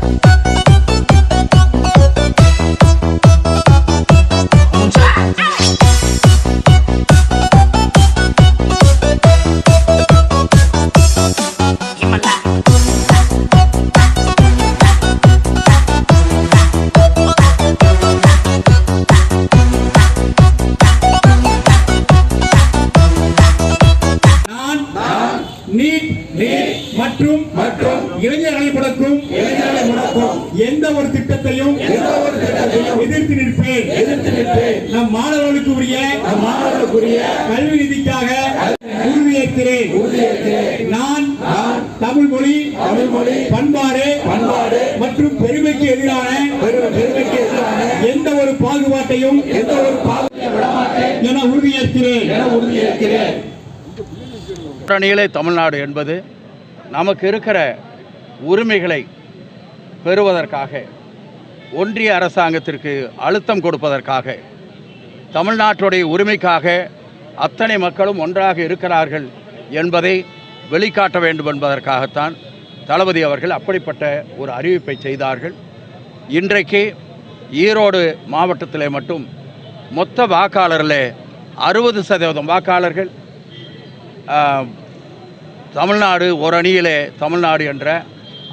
Bye. NEET NEET மற்றும் மற்றும் இளைஞர்களை முடக்கும். இளைஞர்களை முடக்கும். எந்த ஒரு திட்டத்தையும் எந்த ஒரு திட்டத்தையும் எதிர்த்து நிற்பேன். எதிர்த்து நிற்பேன். நம் மாணவர்களுக்கு உரிய நம் மாணவர்களுக்குரிய கல்வி நிதிக்காக உறுதியேற்கிறேன். உறுதியேற்கிறேன். நான் தமிழ் மொழி தமிழ் மொழி பண்பாடு பண்பாடு மற்றும் பெருமைக்கு எதிரான பெரு- பெருமைக்கு எதிரான எந்த ஒரு பாகுபாட்டையும் எந்த ஒரு விடமாட்டேன் என உறுதியேற்கிறேன். என உறுதியேற்கிறேன். கூட்டணியிலே தமிழ்நாடு என்பது நமக்கு இருக்கிற உரிமைகளை பெறுவதற்காக ஒன்றிய அரசாங்கத்திற்கு அழுத்தம் கொடுப்பதற்காக தமிழ்நாட்டுடைய உரிமைக்காக அத்தனை மக்களும் ஒன்றாக இருக்கிறார்கள் என்பதை வெளிக்காட்ட வேண்டும் என்பதற்காகத்தான் தளபதி அவர்கள் அப்படிப்பட்ட ஒரு அறிவிப்பை செய்தார்கள். இன்றைக்கு ஈரோடு மாவட்டத்தில் மட்டும் மொத்த வாக்காளரில் அறுபது சதவீதம் வாக்காளர்கள் தமிழ்நாடு ஒரு அணியிலே தமிழ்நாடு என்ற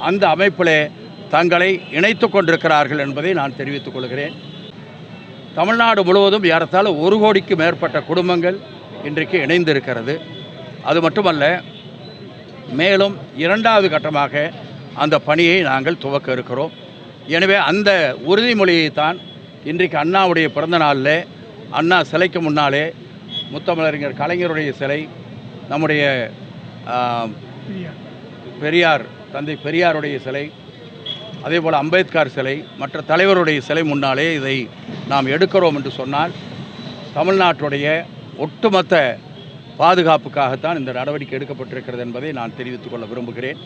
அந்த அமைப்பிலே தங்களை இணைத்து கொண்டிருக்கிறார்கள் என்பதை நான் தெரிவித்துக் கொள்கிறேன். தமிழ்நாடு முழுவதும் ஏறத்தாழ ஒரு கோடிக்கு மேற்பட்ட குடும்பங்கள் இன்றைக்கு இணைந்திருக்கிறது. அது மட்டுமல்ல மேலும் இரண்டாவது கட்டமாக அந்த பணியை நாங்கள் துவக்க இருக்கிறோம். எனவே அந்த உறுதிமொழியை தான் இன்றைக்கு அண்ணாவுடைய பிறந்த நாளில் அண்ணா சிலைக்கு முன்னாலே முத்தமிழறிஞர் கலைஞருடைய சிலை நம்முடைய பெரியார் தந்தை பெரியாருடைய சிலை அதே போல் அம்பேத்கர் சிலை மற்ற தலைவருடைய சிலை முன்னாலே இதை நாம் எடுக்கிறோம் என்று சொன்னால் தமிழ்நாட்டுடைய ஒட்டுமொத்த பாதுகாப்புக்காகத்தான் இந்த நடவடிக்கை எடுக்கப்பட்டிருக்கிறது என்பதை நான் தெரிவித்துக் கொள்ள விரும்புகிறேன்.